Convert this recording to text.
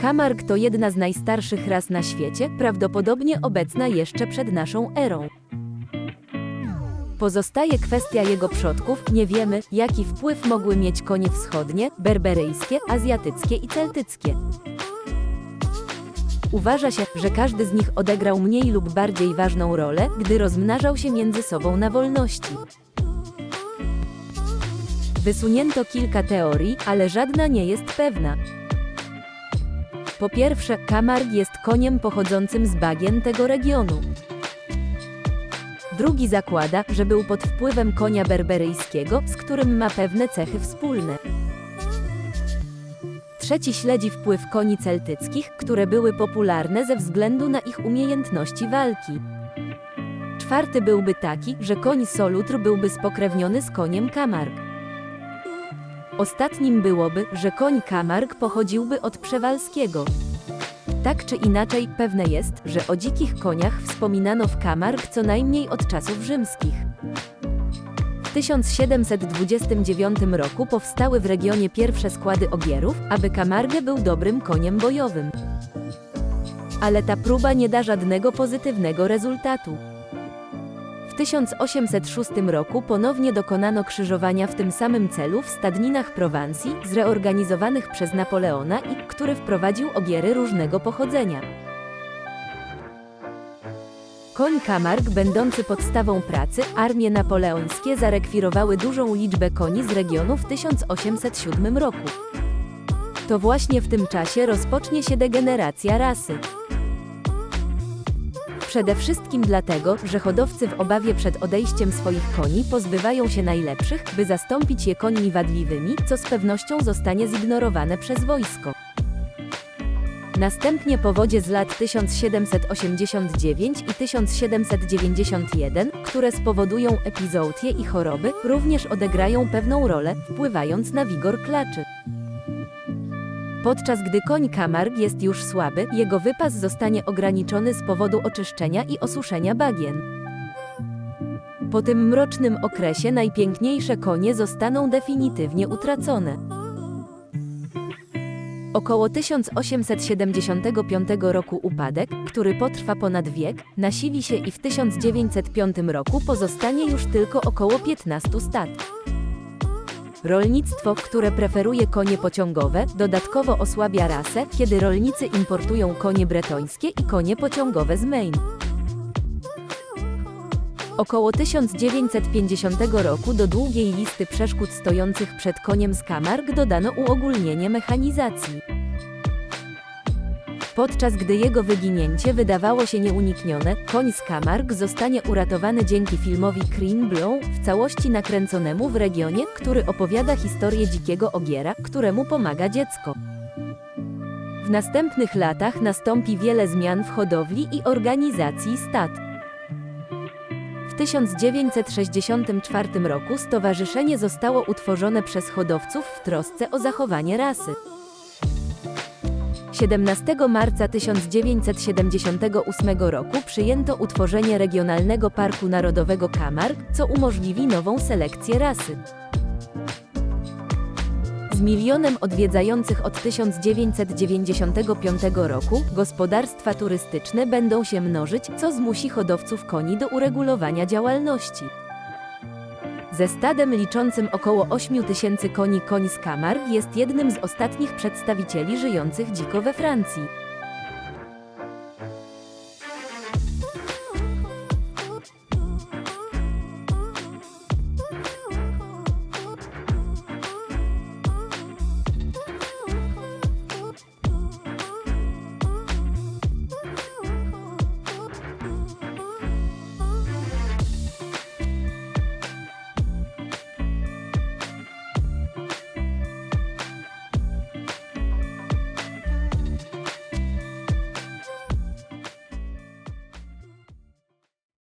Camargue to jedna z najstarszych ras na świecie, prawdopodobnie obecna jeszcze przed naszą erą. Pozostaje kwestia jego przodków, nie wiemy, jaki wpływ mogły mieć konie wschodnie, berberyjskie, azjatyckie i celtyckie. Uważa się, że każdy z nich odegrał mniej lub bardziej ważną rolę, gdy rozmnażał się między sobą na wolności. Wysunięto kilka teorii, ale żadna nie jest pewna. Po pierwsze, Camargue jest koniem pochodzącym z bagien tego regionu. Drugi zakłada, że był pod wpływem konia berberyjskiego, z którym ma pewne cechy wspólne. Trzeci śledzi wpływ koni celtyckich, które były popularne ze względu na ich umiejętności walki. Czwarty byłby taki, że koń Solutr byłby spokrewniony z koniem Camargue. Ostatnim byłoby, że koń Camargue pochodziłby od Przewalskiego. Tak czy inaczej, pewne jest, że o dzikich koniach wspominano w Camargue co najmniej od czasów rzymskich. W 1729 roku powstały w regionie pierwsze składy ogierów, aby Camargue był dobrym koniem bojowym. Ale ta próba nie da żadnego pozytywnego rezultatu. W 1806 roku ponownie dokonano krzyżowania w tym samym celu w stadninach Prowansji, zreorganizowanych przez Napoleona i który wprowadził ogiery różnego pochodzenia. Koń Camargue, będący podstawą pracy, armie napoleońskie zarekwirowały dużą liczbę koni z regionu w 1807 roku. To właśnie w tym czasie rozpocznie się degeneracja rasy. Przede wszystkim dlatego, że hodowcy w obawie przed odejściem swoich koni pozbywają się najlepszych, by zastąpić je końmi wadliwymi, co z pewnością zostanie zignorowane przez wojsko. Następnie powodzie z lat 1789 i 1791, które spowodują epizootię i choroby, również odegrają pewną rolę, wpływając na wigor klaczy. Podczas gdy koń Camargue jest już słaby, jego wypas zostanie ograniczony z powodu oczyszczenia i osuszenia bagien. Po tym mrocznym okresie najpiękniejsze konie zostaną definitywnie utracone. Około 1875 roku upadek, który potrwa ponad wiek, nasili się i w 1905 roku pozostanie już tylko około 15 stad. Rolnictwo, które preferuje konie pociągowe, dodatkowo osłabia rasę, kiedy rolnicy importują konie bretońskie i konie pociągowe z Maine. Około 1950 roku do długiej listy przeszkód stojących przed koniem z Camargue dodano uogólnienie mechanizacji. Podczas gdy jego wyginięcie wydawało się nieuniknione, koń z Camargue zostanie uratowany dzięki filmowi Green Blow, w całości nakręconemu w regionie, który opowiada historię dzikiego ogiera, któremu pomaga dziecko. W następnych latach nastąpi wiele zmian w hodowli i organizacji stad. W 1964 roku stowarzyszenie zostało utworzone przez hodowców w trosce o zachowanie rasy. 17 marca 1978 roku przyjęto utworzenie Regionalnego Parku Narodowego Camargue, co umożliwi nową selekcję rasy. Z milionem odwiedzających od 1995 roku, gospodarstwa turystyczne będą się mnożyć, co zmusi hodowców koni do uregulowania działalności. Ze stadem liczącym około 8 tysięcy koni koń z Camargue jest jednym z ostatnich przedstawicieli żyjących dziko we Francji.